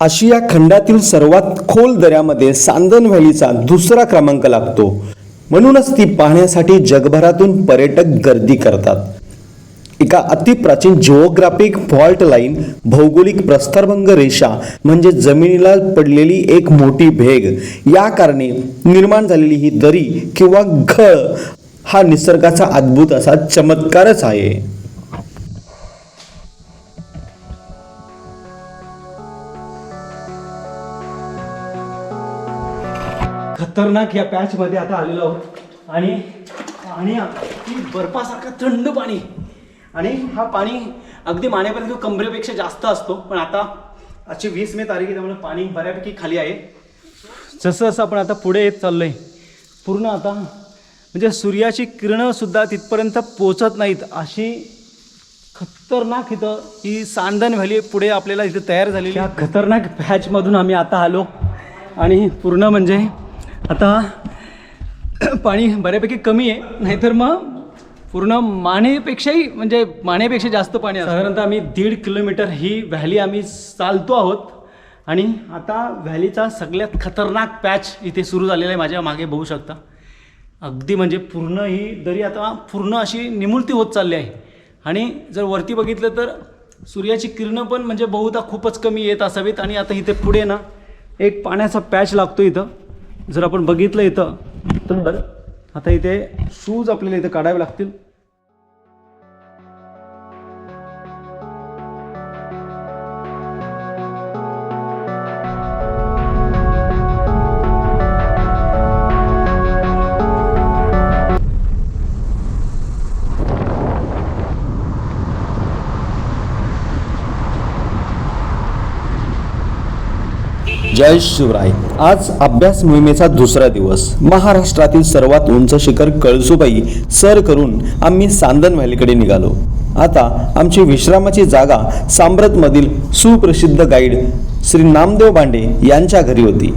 आशिया खंडातील सर्वात खोल दऱ्यामध्ये सांदन व्हॅलीचा दुसरा क्रमांक लागतो. म्हणूनच ती पाहण्यासाठी जगभरातून पर्यटक गर्दी करतात. एका अतिप्राचीन जिओग्राफिक फॉल्ट लाईन भौगोलिक प्रस्तरभंग रेषा म्हणजे जमिनीला पडलेली एक मोठी भेग. या कारणे निर्माण झालेली ही दरी किंवा घळ हा निसर्गाचा अद्भुत असा चमत्कारच आहे. खतरनाक या पॅचमध्ये आता आलेलो आहोत. आणि आणि बर्फासारखं थंड पाणी. आणि हा पाणी अगदी मानेपर्यंत कमरेपेक्षा जास्त असतो. पण आता आजची वीस मे तारीख आहे त्यामुळे पाणी बऱ्यापैकी खाली आहे. जसं जसं आपण आता पुढे येत चाललो आहे पूर्ण आता म्हणजे सूर्याची किरणंसुद्धा तिथपर्यंत पोचत नाहीत. अशी खतरनाक इथं ही सांदन व्हॅली पुढे आपल्याला इथं तयार झालेली. या खतरनाक पॅचमधून आम्ही आता आलो. आणि पूर्ण म्हणजे आता पाणी बऱ्यापैकी कमी आहे नाहीतर मग पूर्ण मानेपेक्षाही म्हणजे मानेपेक्षा जास्त पाणी आहे. साधारणतः आम्ही दीड किलोमीटर ही व्हॅली आम्ही चालतो आहोत. आणि आता व्हॅलीचा सगळ्यात खतरनाक पॅच इथे सुरू झालेला आहे माझ्या मागे बघू शकता. अगदी म्हणजे पूर्ण ही दरी आता पूर्ण अशी निमुळती होत चालली आहे. आणि जर वरती बघितलं तर सूर्याची किरणं पण म्हणजे बहुधा खूपच कमी येत असावीत. आणि आता इथे पुढे ना एक पाण्याचा पॅच लागतो इथं. जर आपण बघितलं इथं तर आता इथे शूज आपल्याला इथं काढावे लागतील. जय शिवराय. आज अभ्यास मोहिमेचा दुसरा दिवस. महाराष्ट्रातील सर्वात उंच शिखर कळसुबाई सर करून आम्ही सांदन व्हॅलीकडे निघालो. आता आमची विश्रामाची जागा सांब्रतमधील सुप्रसिद्ध गाईड श्री नामदेव बांडे यांच्या घरी होती.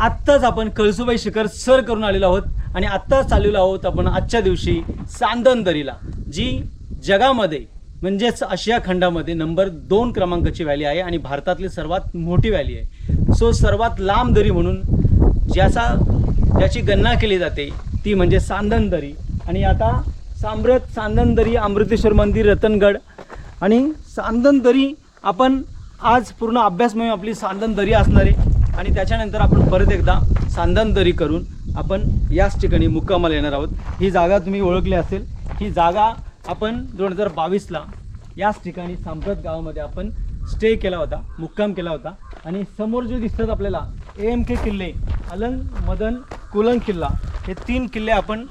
आत्ताच आपण कळसुबाई शिखर सर करून आलेलो आहोत आणि आत्ताच चाललेलो आहोत आपण आजच्या दिवशी सांदन दरीला जी जगामध्ये म्हणजेच आशिया खंडामध्ये नंबर दोन क्रमांकाची व्हॅली आहे आणि भारतातली सर्वात मोठी व्हॅली आहे. सो सर्वात लांब दरी म्हणून ज्याचा ज्याची गणना केली जाते ती म्हणजे सांदन दरी. आणि आता सांब्रत सांदन दरी अमृतेश्वर मंदिर रतनगड. आणि सांदन दरी आपण आज पूर्ण अभ्यास मोहीम आपली सांदन दरी असणार आहे. आणि त्याच्यानंतर आपण परत एकदा सांदन दरी करून आपण याच ठिकाणी मुक्कामाला येणार आहोत. ही जागा तुम्ही ओळखली असेल. ही जागा आपण दोन हजार बावीसला याच ठिकाणी सांप्रत गावामध्ये आपण स्टे केला होता मुक्काम केला होता. आणि समोर जे दिसतात आपल्याला ए एम के किल्ले अलंग मदन कुलंग किल्ला हे तीन किल्ले आपण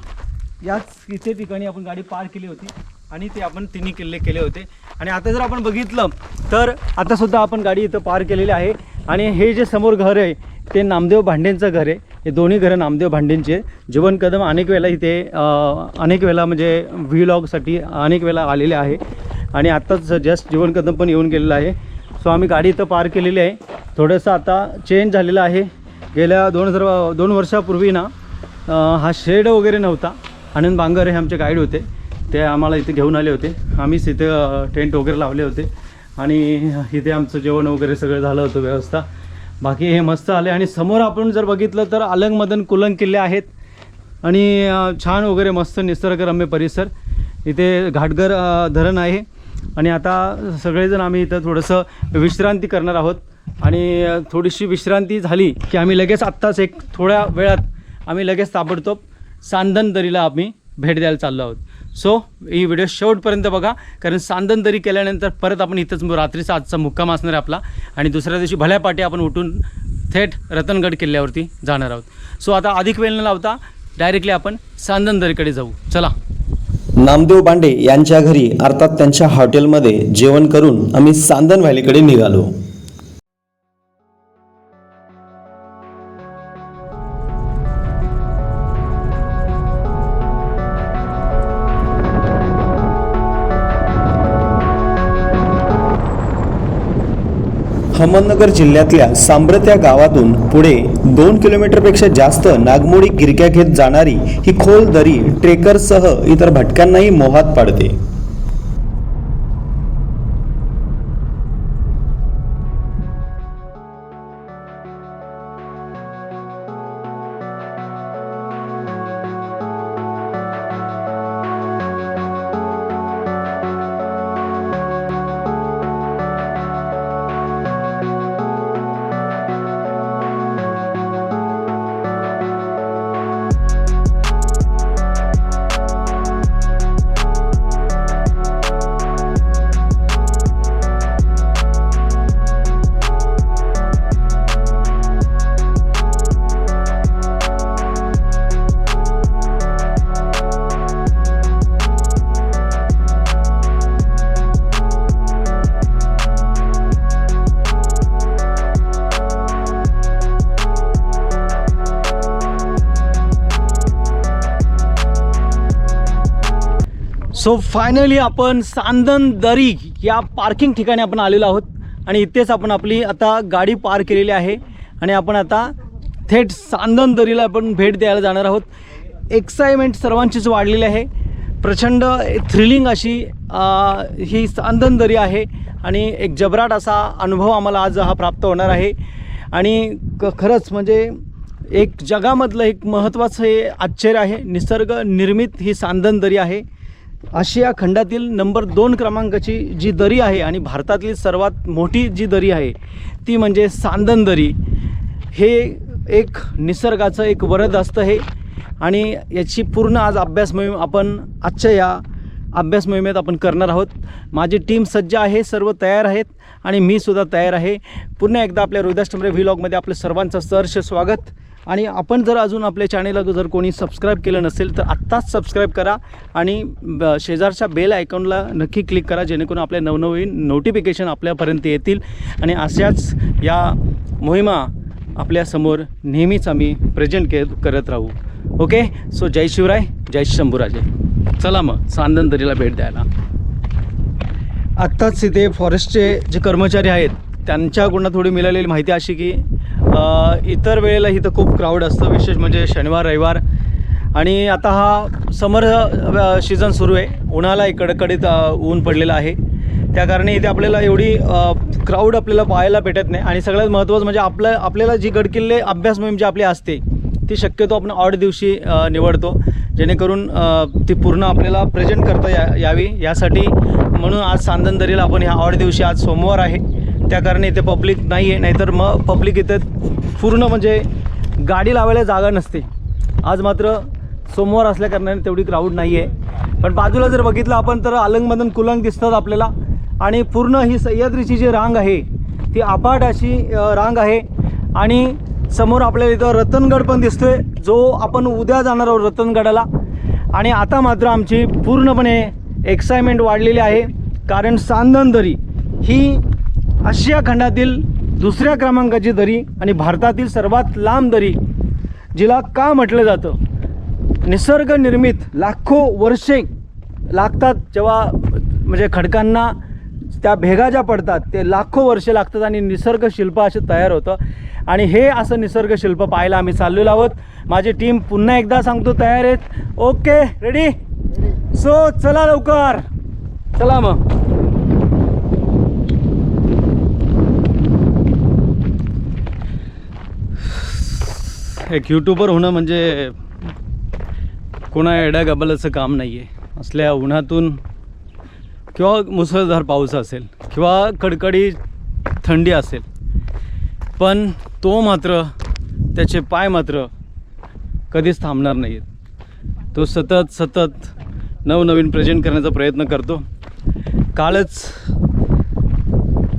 याच इथे ठिकाणी आपण गाडी पार केली होती. आणि ते आपण तिन्ही किल्ले केले होते. आणि आता जर आपण बघितलं तर आतासुद्धा आपण गाडी इथं पार केलेली आहे. आणि हे जे समोर घर आहे ते नामदेव भांडेंचं घर आहे. हे दोन्ही घरं नामदेव भांडेंचे जीवन कदम अनेक वेळेला इथे अनेक वेळेला म्हणजे व्हीलॉगसाठी अनेक वेळेला आलेले आहे. आणि आत्ताच जस्ट जीवन कदम पण येऊन गेलेलं आहे. सो आम्ही गाडी इथं पार केलेली आहे. थोडंसं आता चेंज झालेलं आहे. गेल्या दोन हजार दोन वर्षापूर्वी ना हा शेड वगैरे नव्हता. आनंद बांगर हे आमचे गाईड होते. ते आम्हाला इथे घेऊन आले होते. आम्हीच इथे टेंट वगैरे लावले होते. आणि इथे आमचं जेवण वगैरे सगळं झालं होतं व्यवस्था. बाकी हे मस्त आले आणि समोर आपण जर बघितलं तर अलंगमदन कुलंग किल्ले आहेत. आणि छान वगैरे मस्त निसर्गरम्य परिसर. इथे घाटघर धरण आहे. आणि आता सगळेजण आम्ही इथं थोडंसं विश्रांती करणार आहोत. आणि थोडीशी विश्रांती झाली की आम्ही लगेच आत्ताच एक थोड्या वेळात आम्ही लगेच ताबडतोब सांदन दरीला आम्ही भेट द्यायला चाललो आहोत. सो ही व्हिडिओ शेवटपर्यंत बघा. कारण सांदन दरी केल्यानंतर परत आपण इथंच रात्रीचा आजचा मुक्काम असणार आहे आपला. आणि दुसऱ्या दिवशी भल्या पाठी आपण उठून थेट रतनगड किल्ल्यावरती जाणार आहोत. सो आता अधिक वेळ न लावता डायरेक्टली आपण सांदनदरीकडे जाऊ. चला. नामदेव बांडे यांच्या घरी अर्थात त्यांच्या हॉटेलमध्ये जेवण करून आम्ही सांदन व्हॅलीकडे निघालो. अहमदनगर जिल्ह्यातल्या सांब्रत या गावातून पुढे दोन किलोमीटरपेक्षा जास्त नागमोडी गिरक्या घेत जाणारी ही खोल दरी ट्रेकरसह इतर भटक्यांनाही मोहात पाडते. सो फायनली आपण सांदन दरी या पार्किंग ठिकाणी आपण आलेलो आहोत. आणि इथेच आपण आपली आता गाडी पार केलेली आहे. आणि आपण आता थेट सांदन दरीला आपण भेट द्यायला जाणार आहोत. एक्साइटमेंट सर्वांचीच वाढलेली आहे. प्रचंड थ्रिलिंग अशी ही सांदन दरी आहे. आणि एक जबराट असा अनुभव आम्हाला आज हा प्राप्त होणार आहे. आणि क खरंच म्हणजे एक जगामधलं एक महत्त्वाचं हे आश्चर्य आहे. निसर्ग निर्मित ही सांदन दरी आहे. आशिया खंडातील नंबर दोन क्रमांकाची जी दरी आहे आणि भारतातली सर्वात मोठी जी दरी आहे ती म्हणजे सांदन दरी. हे एक निसर्गाचं एक वरद असतं हे आणि याची पूर्ण आज अभ्यास मोहीम आपण आजच्या या अभ्यास मोहिमेत आपण करणार आहोत. माझी टीम सज्ज आहे सर्व तयार आहेत आणि मी सुद्धा तयार आहे. पुन्हा एकदा आपल्या हृदयाष्टमरे व्हिलॉगमध्ये आपलं सर्वांचं सहर्ष स्वागत. आणि आपण जर अजून आपल्या चॅनेलला जर कोणी सबस्क्राईब केलं नसेल तर आत्ताच सबस्क्राईब करा आणि ब- शेजारच्या बेल आयकॉनला नक्की क्लिक करा जेणेकरून आपल्या नवनवीन नोटिफिकेशन आपल्यापर्यंत येतील. आणि अशाच या मोहिमा आपल्यासमोर नेहमीच आम्ही प्रेझेंट के करत राहू. ओके सो जय शिवराय जय शंभूराजे. चला मग सांदनदरीला भेट द्यायला. आत्ताच इथे फॉरेस्टचे जे कर्मचारी आहेत त्यांच्याकडून थोडी मिळालेली माहिती अशी की इतर वेळेला इथं खूप क्राऊड असतं विशेष म्हणजे शनिवार रविवार. आणि आता हा समर सीझन सुरू आहे. उन्हाला कडकडीत ऊन पडलेलं आहे. त्या कारणे इथे आपल्याला एवढी क्राऊड आपल्याला पाहायला भेटत नाही. आणि सगळ्यात महत्त्वाचं म्हणजे आपलं आपल्याला जी गडकिल्ले अभ्यास मोहीम जी आपली असते ती शक्यतो आपण ऑड दिवशी निवडतो. जेणेकरून ती पूर्ण आपल्याला प्रेझेंट करता या यावी. यासाठी म्हणून आज सांदनदरीला आपण ह्या ऑड दिवशी आज सोमवार आहे. त्या कारणे इथे पब्लिक नाही आहे नाहीतर मग पब्लिक इथे पूर्ण म्हणजे गाडी लावायला जागा नसते. आज मात्र सोमवार असल्याकारणाने तेवढी क्राऊड नाही आहे पण बाजूला जर बघितलं आपण तर आलंगमधून कुलंग दिसतात आपल्याला. आणि पूर्ण ही सह्याद्रीची जी रांग आहे ती अपाट अशी रांग आहे. आणि समोर आपल्याला इथं रतनगड पण दिसतोय जो आपण उद्या जाणार आहोत रतनगडाला. आणि आता मात्र आमची पूर्णपणे एक्साइटमेंट वाढलेली आहे. कारण सांदन दरी ही आशिया खंडातील दुसऱ्या क्रमांकाची दरी आणि भारतातील सर्वात लांब दरी जिला का म्हटलं जातं? निसर्ग निर्मित लाखो वर्षे लागतात जेव्हा म्हणजे खडकांना त्या भेगा ज्या पडतात ते लाखो वर्षे लागतात आणि निसर्ग शिल्प असे तयार होतं. आणि हे असं निसर्ग शिल्प पाहायला आम्ही चाललेलो आहोत. माझी टीम पुन्हा एकदा सांगतो तयार आहेत. ओके रेडी सो चला लवकर. चला मग. एक यूट्यूबर होणं म्हणजे कोणा एडा गबलाचं काम नाही आहे असल्या उन्हातून किंवा मुसळधार पाऊस असेल किंवा कडकडी थंडी असेल पण तो मात्र त्याचे पाय मात्र कधीच थांबणार नाहीत तो सतत सतत नवनवीन प्रेझेंट करण्याचा प्रयत्न करतो. कालच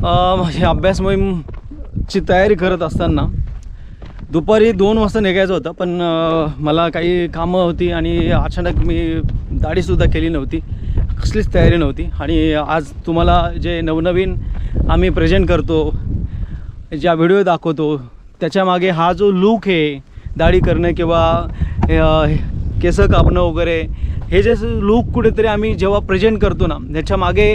अं, हे अभ्यास मोहीमची तयारी करत असताना दुपारी दोन वाजता निघायचं होतं पण मला काही कामं होती आणि अचानक मी दाढीसुद्धा केली नव्हती कसलीच तयारी नव्हती. आणि आज तुम्हाला जे नवनवीन आम्ही प्रेझेंट करतो ज्या व्हिडिओ दाखवतो त्याच्यामागे हा जो लूक आहे दाढी करणं किंवा केसं कापणं वगैरे हे जे लूक कुठेतरी आम्ही जेव्हा प्रेझेंट करतो ना त्याच्यामागे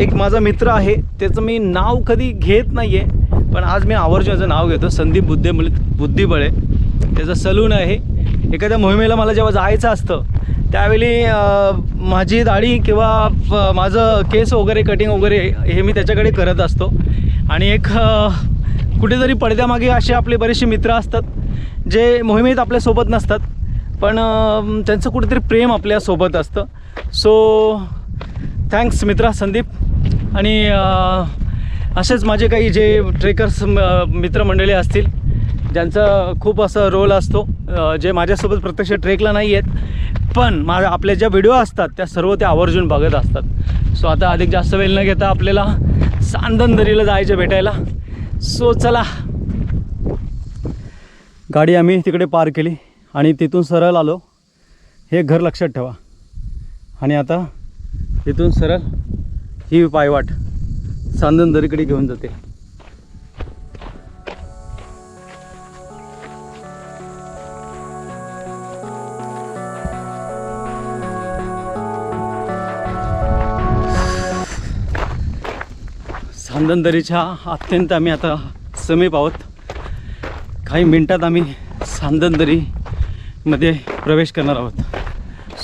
एक माझा मित्र आहे त्याचं मी नाव कधी घेत नाही आहे पण आज मी आवर्जून नाव घेतो. संदीप बुद्धे बुद्धिबळे. त्याचं सलून आहे. एखाद्या मोहिमेला मला जेव्हा जायचं असतं त्यावेळी माझी दाढी किंवा माझं केस वगैरे कटिंग वगैरे हे मी त्याच्याकडे करत असतो. आणि एक कुठेतरी पडद्यामागे असे आपले बरेचसे मित्र असतात जे मोहिमेत आपल्यासोबत नसतात. पण त्यांचं कुठेतरी प्रेम आपल्यासोबत असतं. सो थँक्स मित्रा संदीप. आणि असेच माझे काही जे ट्रेकर्स म- मित्रमंडळी असतील ज्यांचा खूप असा रोल असतो जे माझ्यासोबत प्रत्यक्ष ट्रेकला नाही आहेत पण माझ्या आपल्या ज्या व्हिडिओ असतात त्या सर्व ते आवर्जून बघत असतात. सो आता अधिक जास्त वेळ न घेता आपल्याला सांदनदरीला जायचं भेटायला. सो चला. गाडी आम्ही तिकडे पार केली आणि तिथून सरळ आलो. हे घर लक्षात ठेवा. आणि आता तिथून सरळ ही पायवाट. सांदन दरीकडे घेऊन जाते. सांदन दरीच्या अत्यंत आम्ही आता समीप आहोत. काही मिनटात आम्ही सांदन दरीमध्ये प्रवेश करणार आहोत.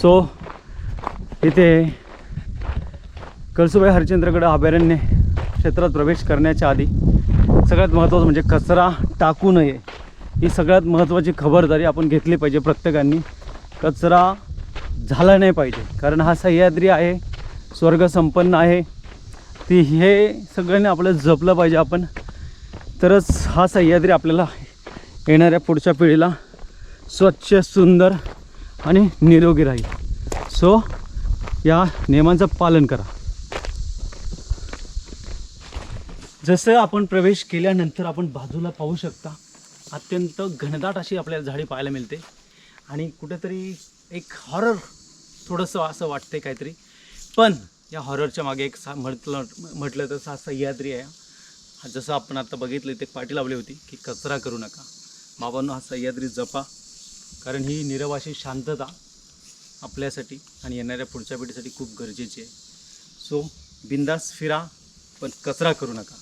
सो इथे कळसुबाई हरिचंद्रगड अभयारण्य क्षेत्रात प्रवेश करण्याच्या आधी सगळ्यात महत्त्वाचं म्हणजे कचरा टाकू नये ही सगळ्यात महत्त्वाची खबरदारी आपण घेतली पाहिजे प्रत्येकाने. कचरा झाला नाही पाहिजे. कारण हा सह्याद्री आहे स्वर्ग संपन्न आहे. ती हे सगळ्यांनी आपलं जपलं पाहिजे आपण. तरच हा सह्याद्री आपल्याला येणाऱ्या पुढच्या पिढीला स्वच्छ सुंदर आणि निरोगी राहील. सो या नियमांचं पालन करा. जसं आपण प्रवेश केल्यानंतर आपण बाजूला पाहू शकता अत्यंत घनदाट अशी आपल्याला झाडी पाहायला मिळते. आणि कुठेतरी एक हॉरर थोडंसं असं वाटते काहीतरी. पण या हॉररच्या मागे एक सा म्हटलं म्हटलं तर हा सह्याद्री आहे. जसं आपण आता बघितलं ते पाठी लावली होती की कचरा करू नका. बाबांनो हा सह्याद्री जपा कारण ही निरवाशी शांतता आपल्यासाठी आणि येणाऱ्या पुढच्या पिढीसाठी खूप गरजेची आहे. सो बिंदास फिरा पण कचरा करू नका.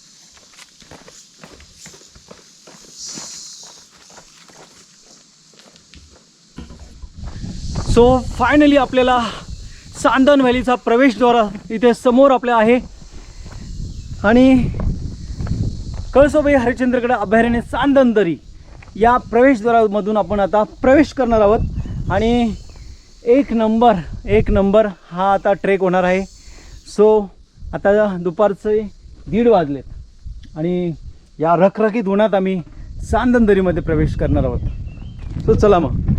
सो फायनली आपल्याला सांदन व्हॅलीचा प्रवेशद्वार इथे समोर आपल्या आहे. आणि कळसोबाई हरिश्चंद्रगड अभयारण्य सांदनदरी या प्रवेशद्वारामधून आपण आता प्रवेश करणार आहोत. आणि एक नंबर एक नंबर हा आता ट्रेक होणार आहे. सो आता दुपारचे दीड वाजलेत. आणि या रखरखीत उन्हात आम्ही सांदनदरीमध्ये प्रवेश करणार आहोत. सो चला मग.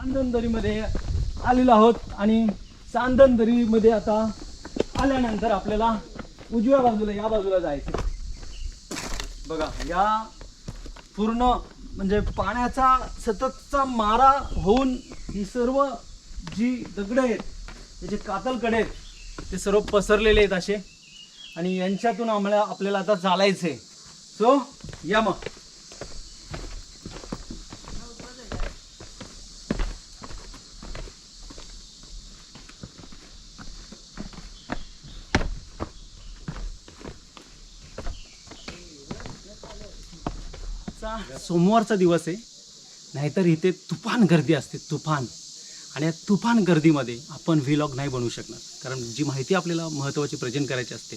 चांदनदरीमध्ये आलेलो आहोत आणि चांदनदरीमध्ये आता आल्यानंतर आपल्याला उजव्या बाजूला या बाजूला जायचं बघा या पूर्ण म्हणजे पाण्याचा सततचा मारा होऊन ही सर्व जी दगडं आहेत त्याचे कातलकडे आहेत ते सर्व पसरलेले आहेत असे. आणि यांच्यातून आम्हाला आपल्याला आता चालायचं आहे सो या मग आजचा सोमवारचा दिवस आहे. नाहीतर इथे तुफान गर्दी असते तुफान. आणि या तुफान गर्दीमध्ये आपण व्हिलॉग नाही बनवू शकणार. कारण जी माहिती आपल्याला महत्त्वाची प्रेझेंट करायची असते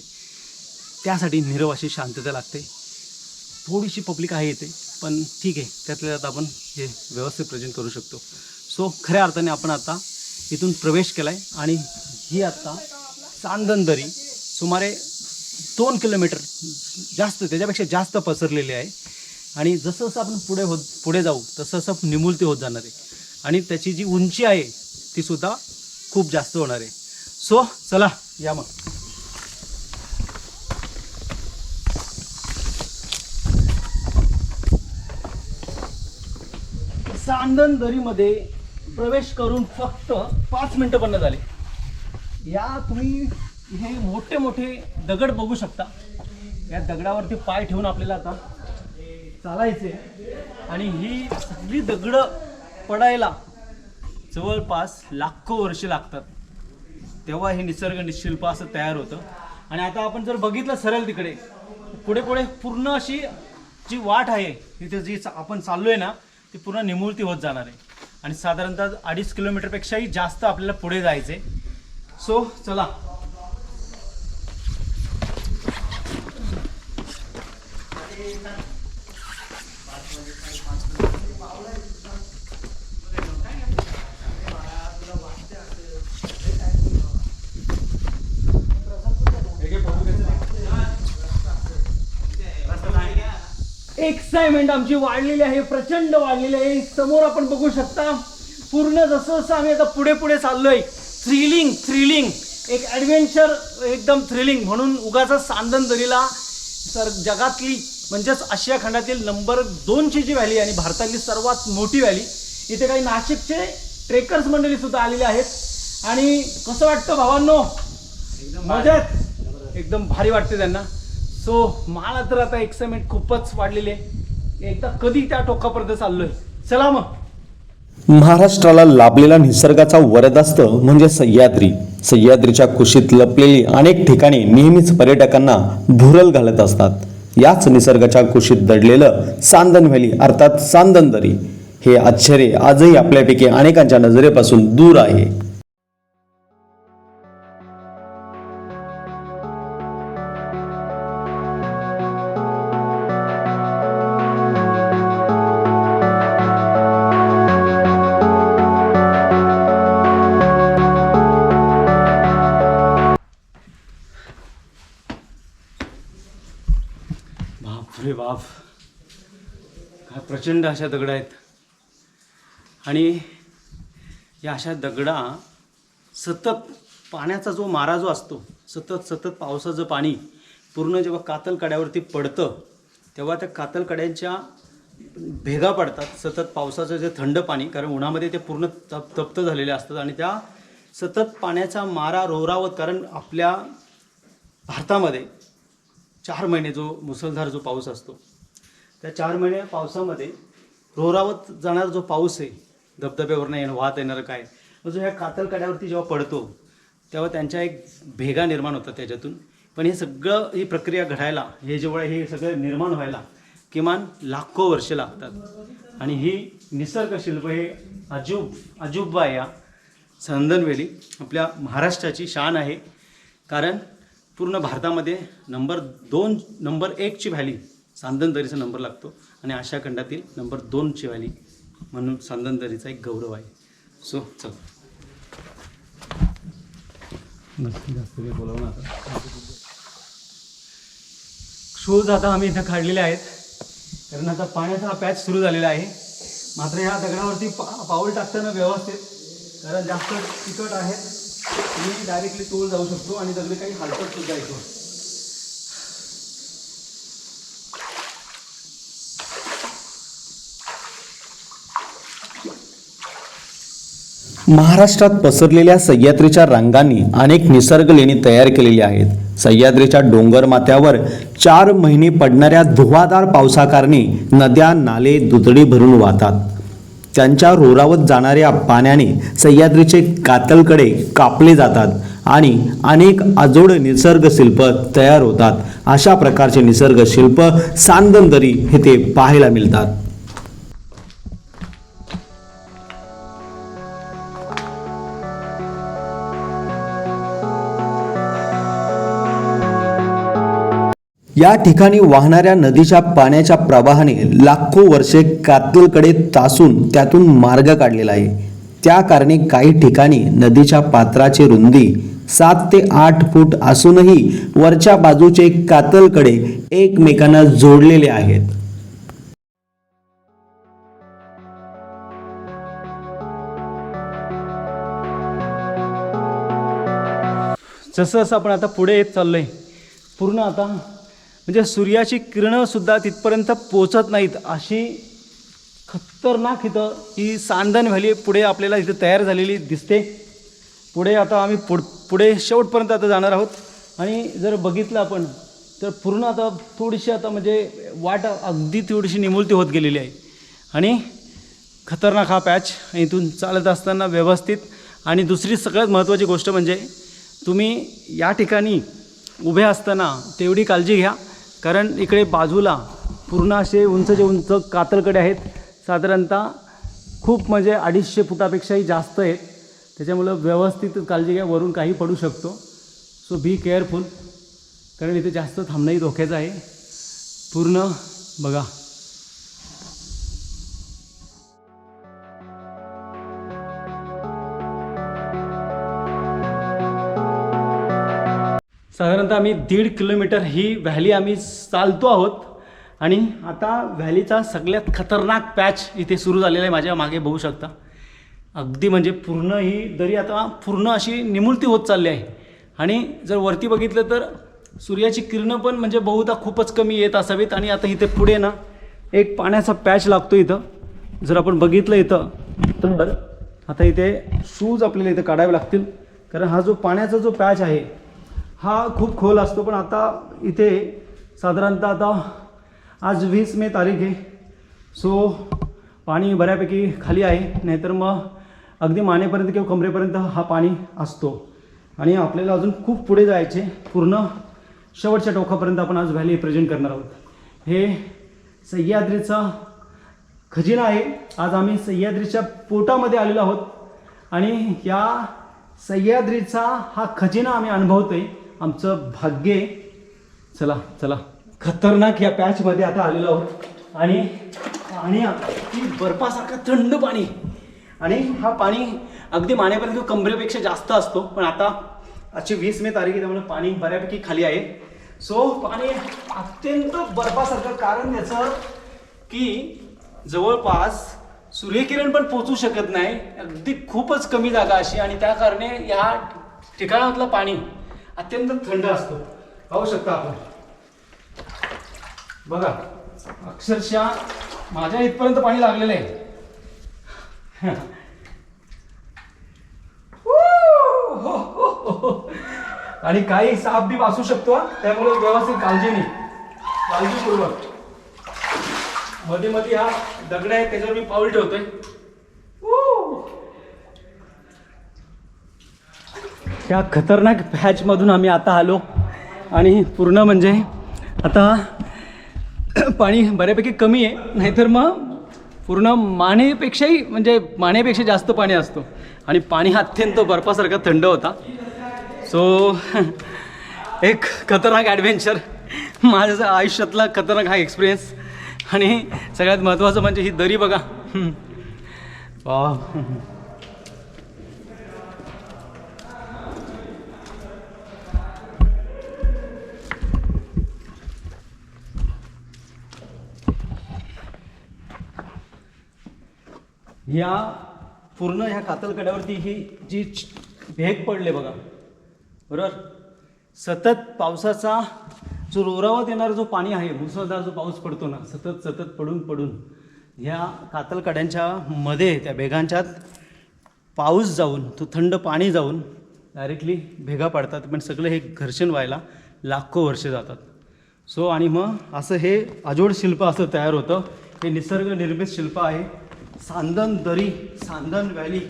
त्यासाठी निरव अशी शांतता लागते. थोडीशी पब्लिक आहे इथे पण ठीक आहे. त्यातल्या त्यात आपण हे व्यवस्थित प्रेझेंट करू शकतो. सो खऱ्या अर्थाने आपण आता इथून प्रवेश केला आहे आणि ही आत्ता चांदनदरी सुमारे दोन किलोमीटर जास्त त्याच्यापेक्षा जास्त पसरलेली आहे. आणि जसं जसं आपण पुढे होत पुढे जाऊ तसं तसं निमुलती होत जाणार आहे. आणि त्याची जी उंची आहे ती सुद्धा खूप जास्त होणार आहे. सो चला या मग. चांदन दरीमध्ये प्रवेश करून फक्त पाच मिनिटं बंद झाले. या तुम्ही हे मोठे मोठे दगड बघू शकता. या दगडावरती पाय ठेवून आपल्याला आता चालायचे. आणि ही सगळी दगडं पडायला जवळपास लाखो वर्षे लागतात. तेव्हा हे निसर्ग निशिल्प असं तयार होतं. आणि आता आपण जर बघितलं सरळ तिकडे पुढे पुढे पूर्ण अशी जी वाट आहे तिथे जी चा- आपण आहे ना ती पूर्ण निमुळती होत जाणार आहे. आणि साधारणतः अडीच किलोमीटरपेक्षाही जास्त आपल्याला पुढे जायचे सो चला. एक्साइटमेंट आमची वाढलेली आहे प्रचंड वाढलेली आहे. समोर आपण बघू शकता पूर्ण जसं जसं आम्ही आता पुढे पुढे चाललोय थ्रिलिंग थ्रिलिंग एक ॲडव्हेंचर एकदम थ्रिलिंग म्हणून उगाचा सांदन दरीला सर जगातली म्हणजेच आशिया खंडातील नंबर दोनची जी व्हॅली आणि भारतातली सर्वात मोठी व्हॅली इथे काही नाशिकचे ट्रेकर्स मंडळी सुद्धा आलेले आहेत. आणि कसं वाटतं भावांनो? मजेत. एकदम भारी वाटते त्यांना. सो मला तर आता एक्साइटमेंट खूपच वाढलेली आहे. एकदा कधी त्या टोकापर्यंत चाललोय? चला मग. महाराष्ट्राला लाभलेला निसर्गाचा वरदहस्त म्हणजे सह्याद्री. सह्याद्रीच्या कुशीत लपलेली अनेक ठिकाणी नेहमीच पर्यटकांना भुरल घालत असतात. याच निसर्गाच्या कुशीत दडलेलं सांदन व्हॅली अर्थात सांदनदरी हे आश्चर्य आजही आपल्यापैकी अनेकांच्या नजरेपासून दूर आहे. अशा दगड आहेत. आणि या अशा दगडा सतत पाण्याचा जो मारा जो असतो सतत सतत पावसाचं पाणी पूर्ण जेव्हा कातल कड्यावरती पडतं तेव्हा त्या कातल कड्यांच्या भेगा पडतात सतत पावसाचं जे थंड पाणी कारण उन्हामध्ये ते पूर्ण तप तप्त झालेले असतात आणि त्या सतत पाण्याचा मारा रोरावत कारण आपल्या भारतामध्ये चार महिने जो मुसळधार जो पाऊस असतो त्या चार महिने पावसामध्ये रोरावत जाणारा जो पाऊस आहे धबधब्यावरनं येणं वाहत येणारं काय जो ह्या कातल कड्यावरती जेव्हा पडतो तेव्हा त्यांच्या एक भेगा निर्माण होतात त्याच्यातून. पण हे सगळं ही प्रक्रिया घडायला हे जेव्हा हे सगळं निर्माण व्हायला किमान लाखो वर्ष लागतात. आणि ही निसर्गशिल्प हे अजूब अजूबा या संदनवेली आपल्या महाराष्ट्राची शान आहे. कारण पूर्ण भारतामध्ये नंबर दोन नंबर एकची व्हॅली सांदनदरीचा नंबर लागतो. आणि आशा खंडातील नंबर दोनची वाली म्हणून सांदनदरीचा एक गौरव आहे. सो चल. जास्त काही ना आता शूज आता आम्ही इथं काढलेले आहेत. कारण आता पाण्याचा हा पॅच सुरू झालेला आहे. मात्र ह्या दगडावरती पा पाऊल टाकताना व्यवस्थित कारण जास्त तिखट आहेत तुम्ही डायरेक्टली तोल जाऊ शकतो आणि दगडी काही हालचाल सुद्धा येतो महाराष्ट्रात पसरलेल्या सह्याद्रीच्या रांगांनी अनेक निसर्ग लेणी तयार केलेली आहेत. सह्याद्रीच्या डोंगर माथ्यावर चार महिने पडणाऱ्या धुवाधार पावसाकारणी नद्या नाले दुतडी भरून वाहतात. त्यांच्या रोरावत जाणाऱ्या पाण्याने सह्याद्रीचे कातलकडे कापले जातात आणि अनेक अजोड निसर्ग शिल्प तयार होतात. अशा प्रकारचे निसर्ग शिल्प सांदनदरी येथे पाहायला मिळतात. या ठिकाणी वाहणाऱ्या नदीच्या पाण्याच्या प्रवाहाने लाखो वर्षे कातलकडे तासून त्यातून मार्ग काढलेला आहे. त्या कारणे काही ठिकाणी नदीच्या पात्राची रुंदी सात ते आठ फूट असूनही वरच्या बाजूचे कातलकडे एकमेकांना जोडलेले आहेत. जसं जसं आपण आता पुढे येत चाललंय पूर्ण आता म्हणजे सूर्याची किरणंसुद्धा तिथपर्यंत पोचत नाहीत अशी खतरनाक इथं ही सांदन व्हॅली पुढे आपल्याला इथं तयार झालेली दिसते. पुढे आता आम्ही पुढ पुढे शेवटपर्यंत आता जाणार आहोत. आणि जर बघितलं आपण तर पूर्ण आता थोडीशी आता म्हणजे वाट अगदी थोडीशी निमुळती होत गेलेली आहे. आणि खतरनाक हा पॅच इथून चालत असताना व्यवस्थित. आणि दुसरी सगळ्यात महत्त्वाची गोष्ट म्हणजे तुम्ही या ठिकाणी उभे असताना तेवढी काळजी घ्या. कारण इकडे बाजूला पूर्ण असे उंचचे उंच कातलकडे आहेत साधारणतः खूप म्हणजे अडीचशे फुटापेक्षाही जास्त आहेत. त्याच्यामुळं व्यवस्थित काळजी घ्या वरून काही पडू शकतो. सो बी केअरफुल कारण इथे जास्त थांबणंही धोक्याचं आहे. पूर्ण बघा. साधारणतः आम्ही दीड किलोमीटर ही व्हॅली आम्ही चालतो आहोत. आणि आता व्हॅलीचा सगळ्यात खतरनाक पॅच इथे सुरू झालेला आहे माझ्या मागे बघू शकता. अगदी म्हणजे पूर्ण ही दरी आता पूर्ण अशी निमुळती होत चालली आहे. आणि जर वरती बघितलं तर सूर्याची किरणं पण म्हणजे बहुधा खूपच कमी येत असावीत आणि आता इथे पुढे ना एक पाण्याचा पॅच लागतो इथं. जर आपण बघितलं इथं तर आता इथे शूज आपल्याला इथं काढावे लागतील. कारण हा जो पाण्याचा जो पॅच आहे हा खूप खोल असतो पण आता इथे साधारणतः आता आज वीस मे तारीख आहे. सो पाणी बऱ्यापैकी खाली आहे नाहीतर मग अगदी मानेपर्यंत किंवा कमरेपर्यंत हा पाणी असतो. आणि आपल्याला अजून खूप पुढे जायचे पूर्ण शेवटच्या टोकापर्यंत आपण आज व्हॅली प्रेझेंट करणार आहोत. हे सह्याद्रीचा खजिना आहे. आज आम्ही सह्याद्रीच्या पोटामध्ये आलेलो आहोत. आणि या सह्याद्रीचा हा खजिना आम्ही अनुभवतोय. आमचं भाग्य चला चला. खतरनाक या पॅचमध्ये आता आलेलो आहोत. आणि पाणी बर्फासारखं थंड पाणी. आणि हा पाणी अगदी मानेपर्यंत कमरेपेक्षा जास्त असतो. पण आता आजची वीस मे तारीख आहे त्यामुळे पाणी बऱ्यापैकी खाली आहे. सो पाणी अत्यंत बर्फासारखं. कारण याचं की जवळपास सूर्यकिरण पण पोचू शकत नाही. अगदी खूपच कमी जागा अशी. आणि त्या कारणे या ठिकाणातलं पाणी अत्यंत थंड असतो. पाहू शकता आपण. बघा अक्षरशः माझ्या इथपर्यंत पाणी लागलेलं आहे. आणि काही साप बीप असू शकतो त्यामुळे व्यवस्थित काळजी नाही. काळजीपूर्वक. मध्ये मध्ये हा दगड आहे त्याच्यावर मी पाऊल ठेवतोय. या खतरनाक पॅचमधून आम्ही आता आलो. आणि पूर्ण म्हणजे आता पाणी बऱ्यापैकी कमी आहे. नाहीतर मग पूर्ण मानेपेक्षाही म्हणजे मानेपेक्षा जास्त पाणी असतो. आणि पाणी अत्यंत बर्फासारखा थंड होता. सो एक खतरनाक ॲडव्हेंचर माझ्या आयुष्यातला खतरनाक हा एक्सपिरियन्स आणि सगळ्यात महत्त्वाचं म्हणजे ही दरी बघा. वाव. या पूर्ण ह्या कातलकड्यावरती ही जी भेग पडले बघा. बरोबर? सतत पावसाचा जो रोरावात येणारा जो पाणी आहे मुसळधार जो पाऊस पडतो ना सतत सतत पडून पडून ह्या कातलकड्यांच्या मध्ये त्या भेगांच्यात पाऊस जाऊन तो थंड पाणी जाऊन डायरेक्टली भेगा पडतात. पण सगळं हे घर्षण व्हायला लाखो वर्षे जातात. सो आणि मग असं हे अजोड शिल्प असं तयार होतं. हे निसर्ग निर्मित शिल्प आहे. सांदन दरी सांदन व्हॅली.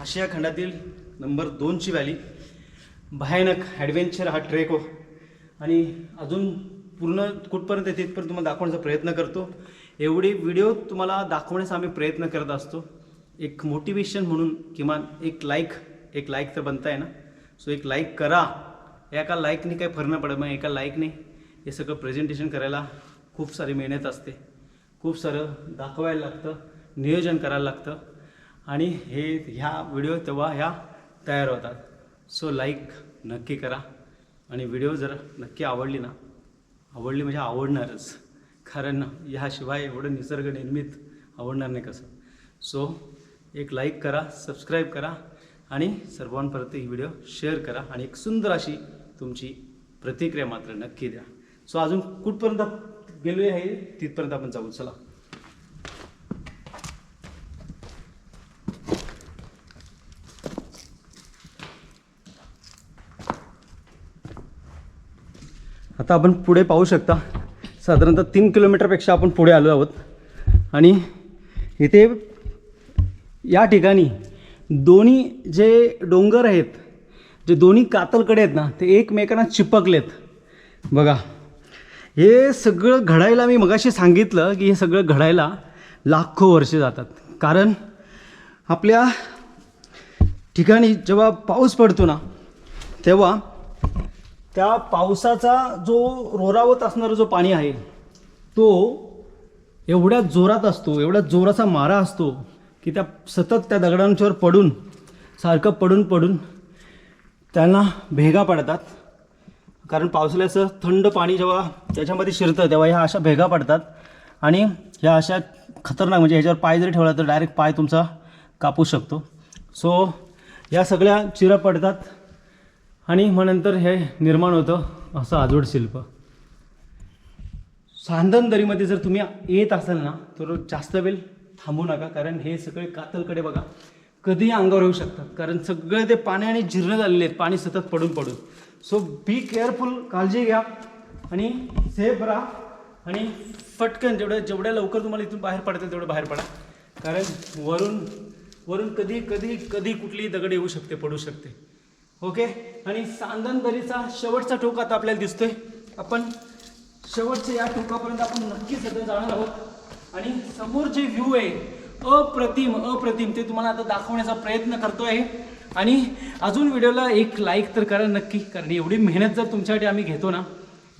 आशिया खंडातील नंबर दोनची व्हॅली. भयानक ॲडव्हेंचर हा ट्रेक हो. आणि अजून पूर्ण कुठपर्यंत येते तिथपर्यंत तुम्हाला दाखवण्याचा प्रयत्न करतो. एवढी व्हिडिओ तुम्हाला दाखवण्याचा आम्ही प्रयत्न करत असतो. एक मोटिवेशन म्हणून किमान एक लाईक एक लाईक तर बनताय ना. सो एक लाईक करा. एका लाईकने काही फरक नाही पडत मग एका लाईकने हे सगळं प्रेझेंटेशन करायला खूप सारी मेहनत असते. खूप सारं दाखवायला लागतं. नियोजन करायला लागतं. आणि हे ह्या व्हिडिओ तेव्हा ह्या तयार होतात. सो लाईक नक्की करा. आणि व्हिडिओ जर नक्की आवडली ना आवडली म्हणजे आवडणारच. कारण ह्याशिवाय एवढं निसर्ग निर्मित आवडणार नाही कसं. सो एक लाईक करा सबस्क्राईब करा आणि सर्वांपर्यंत ही व्हिडिओ शेअर करा आणि एक सुंदर अशी तुमची प्रतिक्रिया मात्र नक्की द्या. सो अजून कुठपर्यंत गेलो आहे तिथपर्यंत आपण जाऊ. चला. आता आपण पुढे पाहू शकता. साधारणतः तीन किलोमीटरपेक्षा आपण पुढे आलो आहोत. आणि इथे या ठिकाणी दोन्ही जे डोंगर आहेत जे दोन्ही कातलकडे आहेत ना ते एकमेकांना चिपकलेत. बघा हे सगळं घडायला मी मगाशी सांगितलं की हे सगळं घडायला लाखो वर्षे जातात. कारण आपल्या ठिकाणी जेव्हा पाऊस पडतो ना तेव्हा त्या पावसाचा जो रोरावत असणारा जो पाणी आहे तो एवढ्या जोरात असतो एवढ्या जोराचा मारा असतो की त्या सतत त्या दगडांच्यावर पडून सारखं पडून पडून त्यांना भेगा पडतात. कारण पावसाळ्याचं थंड पाणी जेव्हा त्याच्यामध्ये शिरतं तेव्हा ह्या अशा भेगा पडतात. आणि ह्या अशा खतरनाक म्हणजे ह्याच्यावर पाय जरी ठेवला तर डायरेक्ट पाय तुमचा कापू शकतो. सो या सगळ्या चिरा पडतात. आणि मग नंतर हे निर्माण होतं असं आजोड शिल्प. सांदन दरीमध्ये जर तुम्ही येत असाल ना तर जास्त वेळ थांबू नका कारण हे सगळे कातलकडे बघा. कधीही अंगावर येऊ शकतात कारण सगळे ते पाण्याने जीर्ण झालेले आहेत. पाणी सतत पडून पडून. सो बी केअरफुल काळजी घ्या आणि सेफ राहा आणि पटकन जेवढ्या जेवढ्या लवकर तुम्हाला इथून बाहेर पडतील तेवढं बाहेर पडा. कारण वरून वरून कधी कधी कधी कुठलीही दगड येऊ शकते पडू शकते. ओके? आणि सांदन दरीचा शेवटचा टोक आता आपल्याला दिसतोय. आपण शेवटच्या या टोकापर्यंत आपण नक्कीच आता जाणार आहोत. आणि समोर जे व्ह्यू आहे अप्रतिम अप्रतिम ते तुम्हाला आता दाखवण्याचा प्रयत्न करतो आहे आणि अजून व्हिडिओला एक लाईक तर करा नक्की कारण एवढी मेहनत जर तुमच्यासाठी आम्ही घेतो ना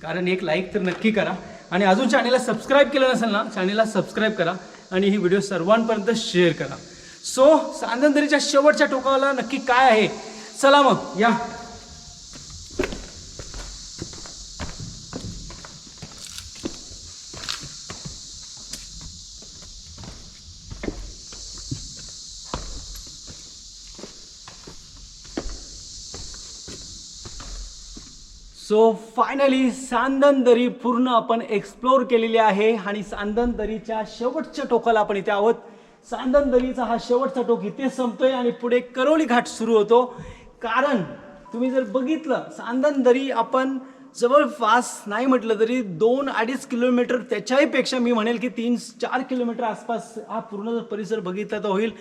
कारण एक लाईक तर नक्की करा. आणि अजून चॅनेलला सबस्क्राईब केलं नसेल ना चॅनेलला सबस्क्राईब करा आणि ही व्हिडिओ सर्वांपर्यंत शेअर करा. सो सांदनदरीच्या शेवटच्या टोकाला नक्की काय आहे? चला मग या. सो फायनली सांदन दरी पूर्ण आपण एक्सप्लोर केलेली आहे आणि सांदन दरीच्या शेवटच्या टोकाला आपण इथे आहोत. सांदन दरीचा हा शेवटचा टोक इथे संपतोय आणि पुढे करोली घाट सुरू होतो. कारण तुम्ही जर बघितलं सांदन दरी आपण जवळपास नाही म्हटलं तरी दोन अडीच किलोमीटर त्याच्याही पेक्षा मी म्हणेल की तीन चार किलोमीटर आसपास हा पूर्ण जर परिसर बघितला तर होईल.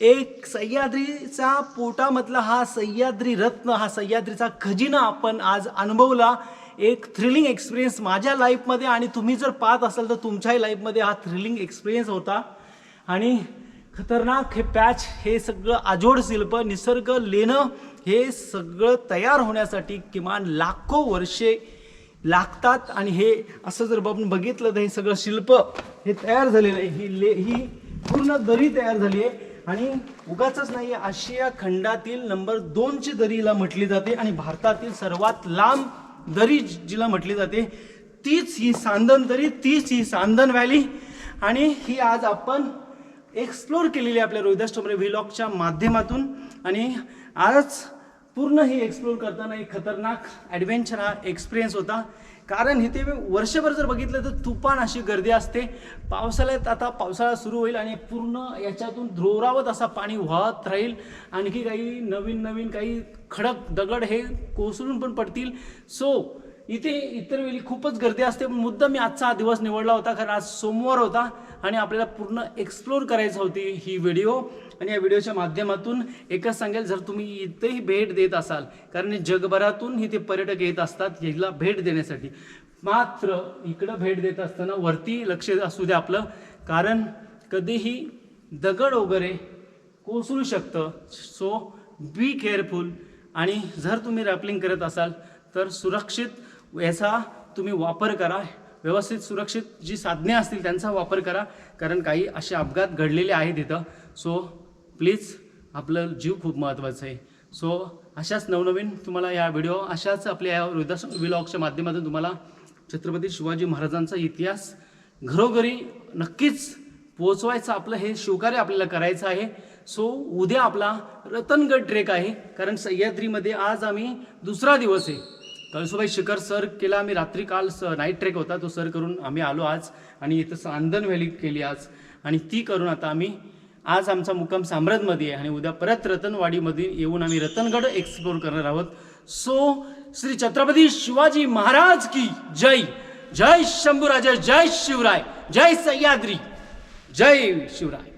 एक सह्याद्रीचा पोटामधला हा सह्याद्री रत्न हा सह्याद्रीचा खजिना आपण आज अनुभवला. एक थ्रिलिंग एक्सपिरियन्स माझ्या लाईफमध्ये आणि तुम्ही जर पाहत असाल तर तुमच्याही लाईफमध्ये हा थ्रिलिंग एक्सपिरियन्स होता. आणि खतरनाक हे पॅच हे सगळं अजोड शिल्प निसर्ग लेणं हे सगळं तयार होण्यासाठी किमान लाखो वर्षे लागतात. आणि हे असं जर आपण बघितलं तर हे सगळं शिल्प हे तयार झालेलं आहे. ही ले ही पूर्ण दरी तयार झाली आहे. आणि उगाच नाही आशिया खंडातील नंबर दोनची दरीला म्हटली जाते आणि भारतातील सर्वात लांब दरी जिला म्हटली जाते तीच ही सांदन दरी तीच ही सांदन व्हॅली. आणि ही आज आपण एक्सप्लोर केलेली आहे आपल्या रोहिदास टोमरे व्हिलॉगच्या माध्यमातून. आणि आज पूर्ण ही एक्सप्लोर करताना एक खतरनाक ॲडव्हेंचर हा एक्सपिरियन्स होता. कारण इथे मी वर्षभर जर बघितलं तर तुफान अशी गर्दी असते. पावसाळ्यात आता पावसाळा सुरू होईल आणि पूर्ण याच्यातून ध्रोरावत असा पाणी वाहत राहील. आणखी काही नवीन नवीन काही खडक दगड हे कोसळून पण पडतील. सो इथे इतर वेळी खूपच गर्दी असते. पण मुद्दा मी आजचा हा दिवस निवडला होता. कारण आज सोमवार होता आणि आपल्याला पूर्ण एक्सप्लोर करायचा होती ही व्हिडिओ आणि या व्हिडिओच्या माध्यमातून एकच सांगेल जर तुम्ही इथेही भेट देत असाल कारण जगभरातून इथे पर्यटक येत असतात याला भेट देण्यासाठी. मात्र इकडं भेट देत असताना वरती लक्ष असू द्या आपलं कारण कधीही दगड वगैरे कोसळू शकतं. सो बी केअरफुल आणि जर तुम्ही रॅपलिंग करत असाल तर सुरक्षित याचा तुम्ही वापर करा. व्यवस्थित सुरक्षित जी साधने असतील त्यांचा वापर करा. कारण काही असे अपघात घडलेले आहेत इथं. सो प्लीज आपलं जीव खूप महत्त्वाचं आहे. सो अशाच नवनवीन तुम्हाला या व्हिडिओ अशाच आपल्या या रोहिदास व्लॉगच्या माध्यमातून तुम्हाला छत्रपती शिवाजी महाराजांचा इतिहास घरोघरी नक्कीच पोचवायचं आपलं हे शिवकार्य आपल्याला करायचं आहे. सो उद्या आपला रतनगड ट्रेक आहे. कारण सह्याद्रीमध्ये आज आम्ही दुसरा दिवस आहे. कळसुबाई शिखर सर केला आम्ही रात्री काल स नाईट ट्रेक होता. तो सर करून आम्ही आलो आज आणि इथं सांदन व्हॅली केली आज. आणि ती करून आता आम्ही आज आमचा मुक्काम साम्राजमध्ये आहे आणि उद्या परत रतनवाडीमध्ये येऊन आम्ही रतनगड एक्सप्लोर करणार आहोत. सो श्री छत्रपती शिवाजी महाराज की जय. जय शंभूराजा जय शिवराय जय सह्याद्री जय शिवराय.